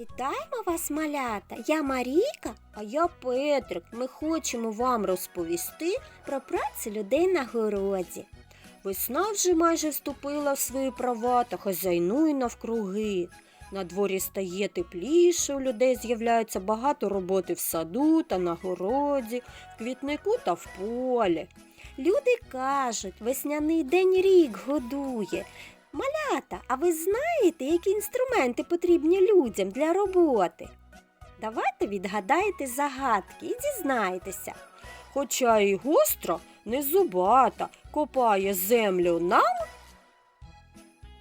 Вітаємо вас, малята! Я Марійка, а я Петрик. Ми хочемо вам розповісти про працю людей на городі. Весна вже майже вступила в свої права та хазяйнує навкруги. На дворі стає тепліше, у людей з'являється багато роботи в саду та на городі, в квітнику та в полі. Люди кажуть, весняний день рік годує. Малята, а ви знаєте, які інструменти потрібні людям для роботи? Давайте відгадаєте загадки і дізнайтеся. Хоча і гостра, не зубата, копає землю нам.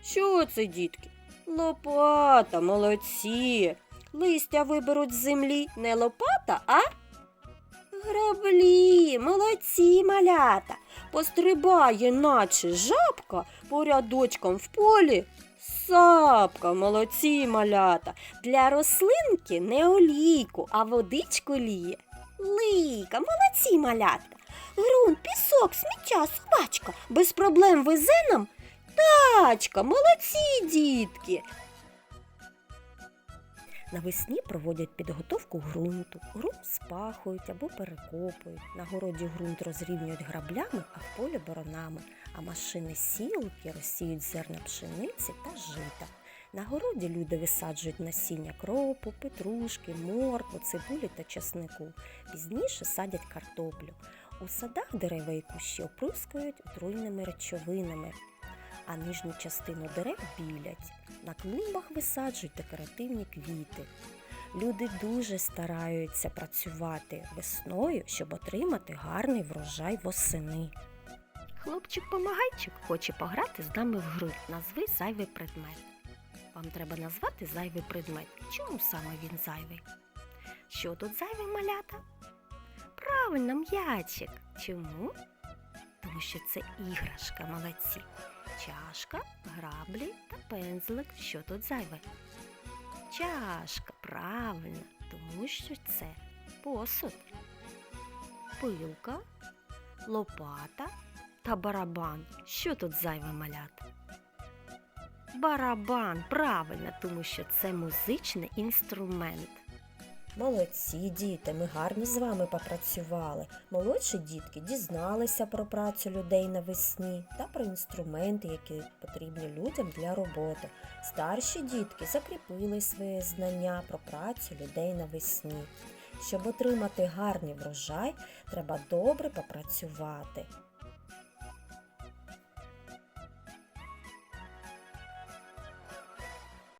Що це, дітки? Лопата, молодці. Листя виберуть з землі не лопата, а граблі, молодці малята. Пострибає, наче жабка, по рядочкам в полі. Сапка, молодці малята. Для рослинки не олійку, а водичку ліє. Лийка, молодці малятка. Грунт, пісок, сміття, собачка. Без проблем везе нам тачка, молодці дітки. Навесні проводять підготовку ґрунту. Ґрунт спахують або перекопують. На городі ґрунт розрівнюють граблями, а в полі боронами, а машини сілки розсіють зерна пшениці та жита. На городі люди висаджують насіння кропу, петрушки, моркву, цибулі та часнику. Пізніше садять картоплю. У садах дерева і кущі оприскують отруйними речовинами, а нижню частину дерев білять. На клумбах висаджують декоративні квіти. Люди дуже стараються працювати весною, щоб отримати гарний врожай восени. Хлопчик-помагайчик хоче пограти з нами в гру. Назви зайвий предмет. Вам треба назвати зайвий предмет. Чому саме він зайвий? Що тут зайвий малята? Правильно, м'ячик. Чому? Тому що це іграшка, молодці. Чашка, граблі та пензлик. Що тут зайве? Чашка, правильно, тому що це посуд. Пилка, лопата та барабан. Що тут зайве малята? Барабан, правильно, тому що це музичний інструмент. Молодці, діти, ми гарно з вами попрацювали. Молодші дітки дізналися про працю людей навесні та про інструменти, які потрібні людям для роботи. Старші дітки закріпили своє знання про працю людей навесні. Щоб отримати гарний врожай, треба добре попрацювати.